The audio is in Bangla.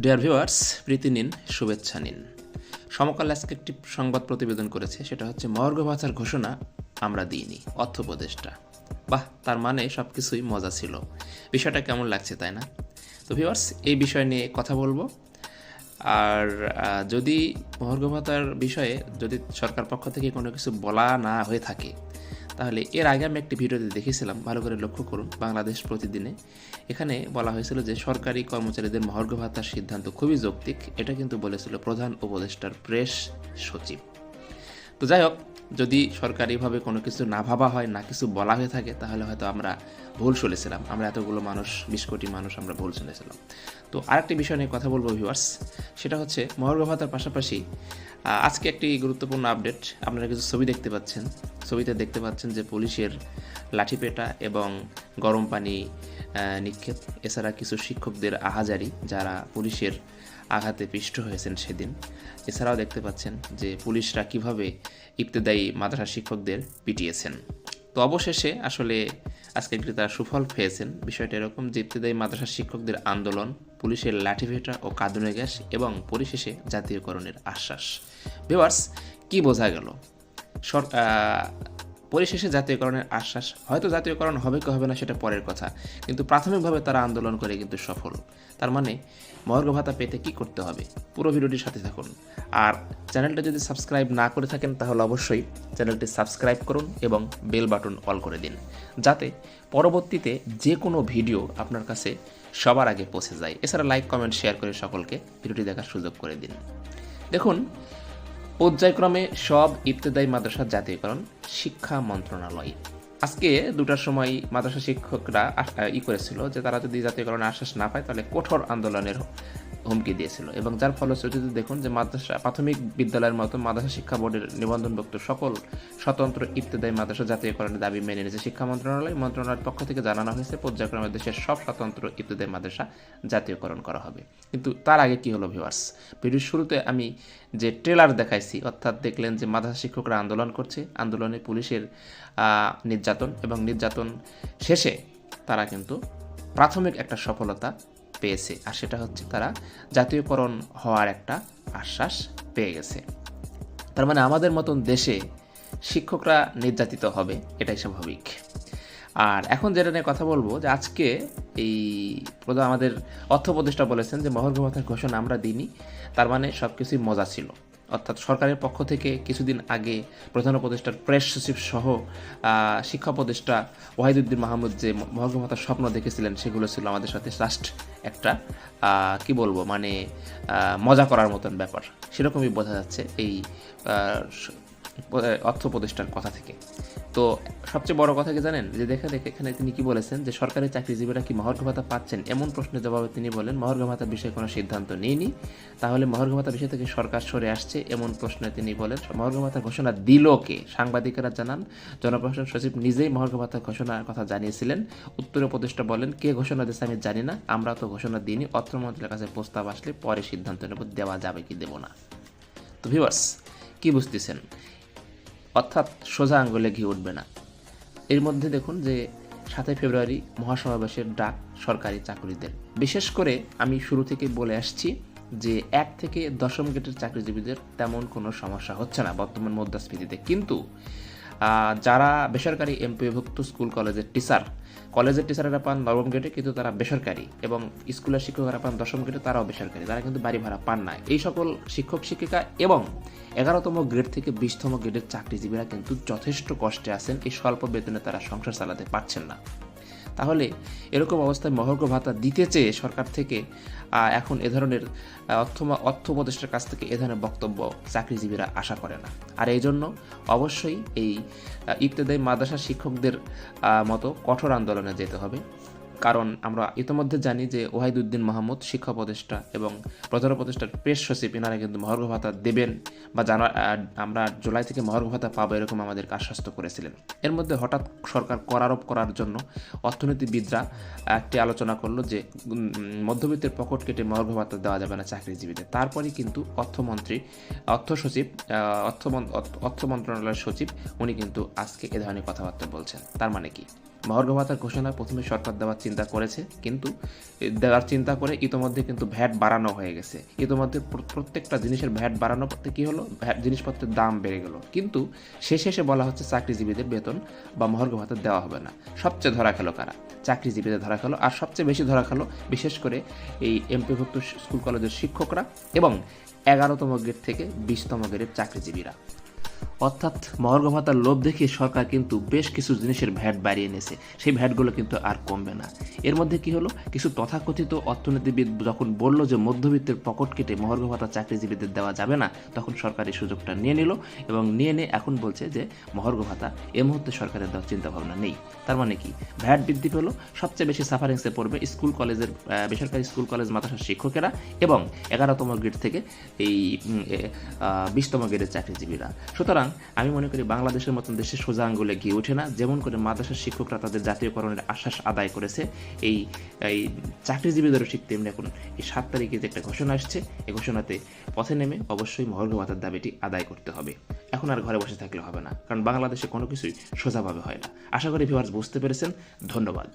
ডিয়ার ভিউয়ার্স প্রীতি নিন, শুভেচ্ছা নিন। সমকাল আজকে একটি সংবাদ প্রতিবেদন করেছে, সেটা হচ্ছে মর্গ ঘোষণা আমরা দিইনি অর্থ উপদেষ্টা বাহ, তার মানে সব কিছুই মজা ছিল। বিষয়টা কেমন লাগছে তাই না? তো ভিউয়ার্স এই বিষয় নিয়ে কথা বলব। আর যদি মহর্ঘ ভাতার বিষয়ে যদি সরকার পক্ষ থেকে কোনো কিছু বলা না হয়ে থাকে তাহলে এর আগে আমি একটি ভিডিওতে দেখেছিলাম, ভালো করে লক্ষ্য করুন, বাংলাদেশ প্রতিদিনে। এখানে বলা হয়েছিল যে সরকারি কর্মচারীদের মহর্ঘ ভাতার সিদ্ধান্ত খুবই যৌক্তিক, এটা কিন্তু বলেছিল প্রধান উপদেষ্টার প্রেস সচিব। তো যাই হোক যদি সরকারিভাবে কোনো কিছু না ভাবা হয়, না কিছু বলা হয়ে থাকে, তাহলে হয়তো আমরা ভুল শুনেছিলাম। আমরা এতগুলো মানুষ, বিশ কোটি মানুষ আমরা ভুল শুনেছিলাম। তো আরেকটি বিষয় নিয়ে কথা বলব ভিউয়ার্স সেটা হচ্ছে মহর্ঘ ভাতার পাশাপাশি আজকে একটি গুরুত্বপূর্ণ আপডেট আপনারা কিছু ছবি দেখতে পাচ্ছেন। ছবিতে দেখতে পাচ্ছেন যে পুলিশের লাঠিপেটা এবং গরম পানি নিক্ষেপ, এছাড়া কিছু শিক্ষকদের আহাজারি, যারা পুলিশের আঘাতে পিষ্ট হয়েছেন সেদিন। এছাড়াও দেখতে পাচ্ছেন যে পুলিশরা কীভাবে ইবতেদায়ী মাদ্রাসা শিক্ষকদের পিটিয়েছেন। তো অবশেষে আসলে আজকে একটি তারা সুফল পেয়েছেন। বিষয়টা এরকম যে ইবতেদায়ী মাদ্রাসা শিক্ষকদের আন্দোলন, পুলিশের লাঠিভেটা ও কাঁদুনে গ্যাস এবং পরিশেষে জাতীয়করণের আশ্বাস। ভিউয়ার্স, কি বোঝা গেল? পরিশেষে জাতীয়করণের আশ্বাস হয়তো জাতীয়করণ হবে কি হবে না সেটা পরের কথা, কিন্তু প্রাথমিকভাবে তারা আন্দোলন করে কিন্তু সফল। তার মানে মর্গ ভাতা পেতে কি করতে হবে? পুরো ভিডিওটির সাথে থাকুন। আর চ্যানেলটা যদি সাবস্ক্রাইব না করে থাকেন, তাহলে অবশ্যই চ্যানেলটি সাবস্ক্রাইব করুন এবং বেল বাটন অল করে দিন, যাতে পরবর্তীতে যে কোনো ভিডিও আপনার কাছে সবার আগে পৌঁছে যায়। এছাড়া লাইক, কমেন্ট, শেয়ার করে সকলকে ভিডিওটি দেখার সুযোগ করে দিন। দেখুন পর্যায়ক্রমে সব ইবতদায়ী মাদ্রাসার জাতীয়করণ শিক্ষা মন্ত্রণালয়। আজকে দুটার সময় মাদ্রাসা শিক্ষকরা ই করেছিল যে তারা যদি জাতীয়করণে আশ্বাস না পায়, তাহলে কঠোর আন্দোলনের হুমকি দিয়েছিল। এবং যার ফলশ্রুতিতে দেখুন যে মাদ্রাসা, প্রাথমিক বিদ্যালয়ের মতো মাদ্রাসা শিক্ষা বোর্ডের নিবন্ধনভুক্ত সকল স্বতন্ত্র ইবতেদায়ী মাদ্রাসা জাতীয়করণের দাবি মেনে নিয়েছে শিক্ষা মন্ত্রণালয়। মন্ত্রণালয়ের পক্ষ থেকে জানানো হয়েছে, পর্যায়ক্রমে দেশের সব স্বতন্ত্র ইবতেদায়ী মাদ্রাসা জাতীয়করণ করা হবে। কিন্তু তার আগে কি হলো ভিউয়ার্স ভিডিওর শুরুতে আমি যে ট্রেলার দেখাইছি, অর্থাৎ দেখলেন যে মাদ্রাসা শিক্ষকরা আন্দোলন করছে। আন্দোলনে পুলিশের নির্যাতন এবং নির্যাতন শেষে তারা কিন্তু প্রাথমিক একটা সফলতা পেয়েছে। আর সেটা হচ্ছে তারা জাতীয়করণ হওয়ার একটা আশ্বাস পেয়ে গেছে। তার মানে আমাদের মতন দেশে শিক্ষকরা নির্যাতিত হবে, এটাই স্বাভাবিক। আর এখন যেটা নিয়ে কথা বলব, যে আজকে এই প্রধান আমাদের অর্থ উপদেষ্টা বলেছেন যে, মহর্ঘ ঘোষণা আমরা দিইনি, তার মানে সব কিছুই মজা ছিল। অর্থাৎ সরকারের পক্ষ থেকে কিছুদিন আগে প্রধান উপদেষ্টার প্রেস সচিব সহ শিক্ষা উপদেষ্টা ওয়াহিদুদ্দিন মাহমুদ যে মহকুমাতার স্বপ্ন দেখেছিলেন, সেগুলো ছিল আমাদের সাথে জাস্ট একটা কি বলব মানে মজা করার মতন ব্যাপার। সেরকমই বোঝা যাচ্ছে এই অর্থ উপদেষ্টার কথা থেকে। তো সবচেয়ে বড় কথা কি জানেন? যে দেখে দেখে এখানে তিনি কি বলেছেন? যে সরকারি চাকরিজীবীরা কি মহর্ঘ ভাতা পাচ্ছেন? এমন প্রশ্নের জবাবে তিনি বলেন, মহর্ঘ ভাতার বিষয়ে কোনো সিদ্ধান্ত নেইনি। তাহলে মহর্ঘ ভাতা বিষয় থেকে সরকার সরে আসছে এমন প্রশ্নে তিনি বলেন, মহর্ঘ ভাতার ঘোষণা দিল কে? সাংবাদিকেরা জানান, জনপ্রশাসন সচিব নিজেই মহর্ঘ ভাতার ঘোষণার কথা জানিয়েছিলেন। উত্তর উপদেষ্টা বলেন, কে ঘোষণা দিয়েছে আমি জানি না, আমরা তো ঘোষণা দিইনি। অর্থ মন্ত্রীর কাছে প্রস্তাব আসলে পরে সিদ্ধান্ত নেব, দেওয়া যাবে কি দেব না। তো ভিউয়ার্স কি বুঝতেছেন? অর্থাৎ সোজা আঙ্গুলে ঘি উঠবে না। এর মধ্যে দেখুন যে সাতই ফেব্রুয়ারি মহাসমাবেশের ডাক সরকারি চাকরিদের। বিশেষ করে আমি শুরু থেকে বলে আসছি যে এক থেকে দশম গেটের চাকরিজীবীদের তেমন কোনো সমস্যা হচ্ছে না বর্তমান মুদ্রাস্ফীতিতে কিন্তু যারা বেসরকারি এমপিভুক্ত স্কুল কলেজের টিচার কলেজের টিচারেরা পান নবম গ্রেডে কিন্তু তারা বেসরকারি এবং স্কুলের শিক্ষকরা পান দশম গ্রেডে তারাও বেসরকারি, তারা কিন্তু বাড়ি ভাড়া পান না। এই সকল শিক্ষক, শিক্ষিকা এবং এগারোতম গ্রেড থেকে বিশতম গ্রেডের চাকরিজীবীরা কিন্তু যথেষ্ট কষ্টে আছেন, এই স্বল্প বেতনে তারা সংসার চালাতে পারছেন না। তাহলে এরকম অবস্থায় মহর্ঘ ভাতা দিতে চেয়ে সরকার থেকে এখন এ ধরনের অর্থ অর্থ উপদেষ্টার কাছ থেকে এ ধরনের বক্তব্য চাকরিজীবীরা আশা করে না। আর এই জন্য অবশ্যই এই ইবতদায়ী মাদ্রাসা শিক্ষকদের মতো কঠোর আন্দোলনে যেতে হবে। কারণ আমরা ইতিমধ্যে জানি যে ওয়াহিদুদ্দিন মাহমুদ শিক্ষা উপদেষ্টা এবং প্রধান উপদেষ্টার প্রেস সচিব এনারা কিন্তু মহর্ঘ ভাতা দেবেন বা জানা আমরা জুলাই থেকে মহর্ঘ ভাতা পাবো এরকম আমাদেরকে আশ্বস্ত করেছিলেন। এর মধ্যে হঠাৎ সরকার করারোপ করার জন্য অর্থনীতিবিদরা একটি আলোচনা করল যে মধ্যবিত্তের পকেট কেটে মহর্ঘ ভাতা দেওয়া যাবে না চাকরিজীবীদের। তারপরে কিন্তু অর্থমন্ত্রী, অর্থ সচিব অর্থ- অর্থ মন্ত্রণালয়ের সচিব, উনি কিন্তু আজকে এ ধরনের কথাবার্তা বলছেন। তার মানে কি? মহার্ঘ ভাতার ঘোষণা প্রথমে সরকার দেওয়ার চিন্তা করেছে, কিন্তু দেওয়ার চিন্তা করে ইতোমধ্যে কিন্তু ভ্যাট বাড়ানো হয়ে গেছে। ইতোমধ্যে প্রত্যেকটা জিনিসের ভ্যাট বাড়ানো করতে কী হলো? ভ্যাট জিনিসপত্রের দাম বেড়ে গেল। কিন্তু শেষে এসে বলা হচ্ছে চাকরিজীবীদের বেতন বা মহার্ঘ ভাতা দেওয়া হবে না। সবচেয়ে ধরা খেলো কারা? চাকরিজীবীদের ধরা খেলো। আর সবচেয়ে বেশি ধরা খেলো, বিশেষ করে এই এমপিভুক্ত স্কুল কলেজের শিক্ষকরা এবং এগারোতম গেট থেকে বিশতম গেটের চাকরিজীবীরা। অর্থাৎ মহর্ঘ ভাতার লোভ দেখিয়ে সরকার কিন্তু বেশ কিছু জিনিসের ভ্যাট বাড়িয়ে এনেছে। সেই ভ্যাটগুলো কিন্তু আর কমবে না। এর মধ্যে কি হলো? কিছু তথাকথিত অর্থনীতিবিদ যখন বলল যে মধ্যবিত্তের পকেট কেটে মহর্ঘ ভাতা চাকরিজীবীদের দেওয়া যাবে না, তখন সরকার এই সুযোগটা নিয়ে নিল এবং নিয়ে নিয়ে এখন বলছে যে মহর্ঘ ভাতা এ মুহূর্তে সরকারের দেওয়ার চিন্তাভাবনা নেই। তার মানে কি? ভ্যাট বৃদ্ধি পেল, সবচেয়ে বেশি সাফারিংসে পড়বে স্কুল কলেজের বেসরকারি স্কুল কলেজ মাদ্রাসার শিক্ষকেরা এবং এগারোতম গ্রেড থেকে এই বিশতম গ্রেডের চাকরিজীবীরা। সুতরাং আমি মনে করি বাংলাদেশের মতন দেশে সোজা আঙ্গুলে গিয়ে ওঠে না। যেমন করে মাদ্রাসার শিক্ষকরা তাদের জাতীয়করণের আশ্বাস আদায় করেছে, এই এই চাকরিজীবীদেরও ঠিক তেমনি এখন এই সাত তারিখে যে একটা ঘোষণা আসছে এই ঘোষণাতে পথে নেমে অবশ্যই মহর্ঘ দাবিটি আদায় করতে হবে। এখন আর ঘরে বসে থাকলে হবে না, কারণ বাংলাদেশে কোনো কিছুই সোজাভাবে হয় না। আশা করি ভিউয়ার্স বুঝতে পেরেছেন। ধন্যবাদ।